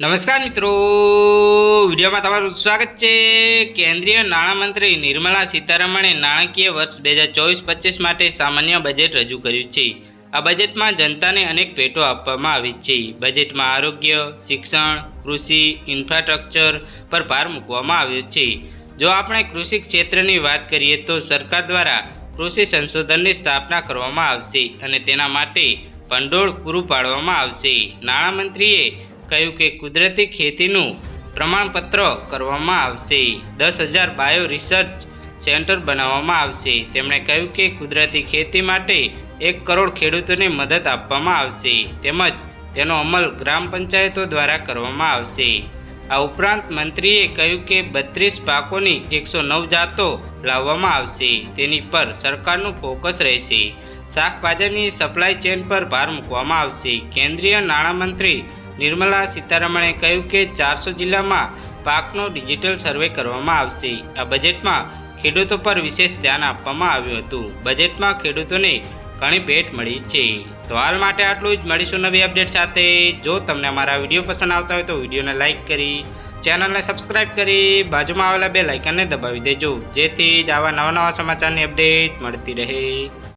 નમસ્કાર મિત્રો. વિડીયોમાં તમારું સ્વાગત છે. કેન્દ્રીય નાણામંત્રી નિર્મલા સીતારમણે નાણાકીય વર્ષ બે હજાર ચોવીસ પચીસ માટે સામાન્ય બજેટ રજૂ કર્યું છે. આ બજેટમાં જનતાને અનેક ભેટો આપવામાં આવી છે. બજેટમાં આરોગ્ય, શિક્ષણ, કૃષિ, ઇન્ફ્રાસ્ટ્રક્ચર પર ભાર મૂકવામાં આવ્યો છે. જો આપણે કૃષિ ક્ષેત્રની વાત કરીએ તો સરકાર દ્વારા કૃષિ સંશોધનની સ્થાપના કરવામાં આવશે અને તેના માટે ભંડોળ પૂરું પાડવામાં આવશે. નાણામંત્રીએ કહ્યું કે કુદરતી ખેતીનું પ્રમાણપત્ર કરવામાં આવશે. દસ હજાર બાયો રિસર્ચ સેન્ટર બનાવવામાં આવશે. તેમણે કહ્યું કે કુદરતી ખેતી માટે એક કરોડ ખેડૂતોને મદદ આપવામાં આવશે. તેમજ તેનો અમલ ગ્રામ પંચાયતો દ્વારા કરવામાં આવશે. આ ઉપરાંત મંત્રીએ કહ્યું કે બત્રીસ પાકોની એકસો નવ જાતો લાવવામાં આવશે. તેની પર સરકારનું ફોકસ રહેશે. શાકભાજીની સપ્લાય ચેન પર ભાર મૂકવામાં આવશે. કેન્દ્રીય નાણામંત્રી નિર્મલા સીતારમણે કહ્યું કે ચારસો જિલ્લામાં પાકનો ડિજિટલ સર્વે કરવામાં આવશે. આ બજેટમાં ખેડૂતો પર વિશેષ ધ્યાન આપવામાં આવ્યું હતું. બજેટમાં ખેડૂતોને ઘણી ભેટ મળી છે. તો હાલ માટે આટલું જ. મળીશું નવી અપડેટ સાથે. જો તમને અમારા વીડિયો પસંદ આવતા હોય તો વિડીયોને લાઇક કરી, ચેનલને સબસ્ક્રાઇબ કરી, બાજુમાં આવેલા બે લાઇકનને દબાવી દેજો. જેથી જ આવા નવા નવા સમાચારની અપડેટ મળતી રહે.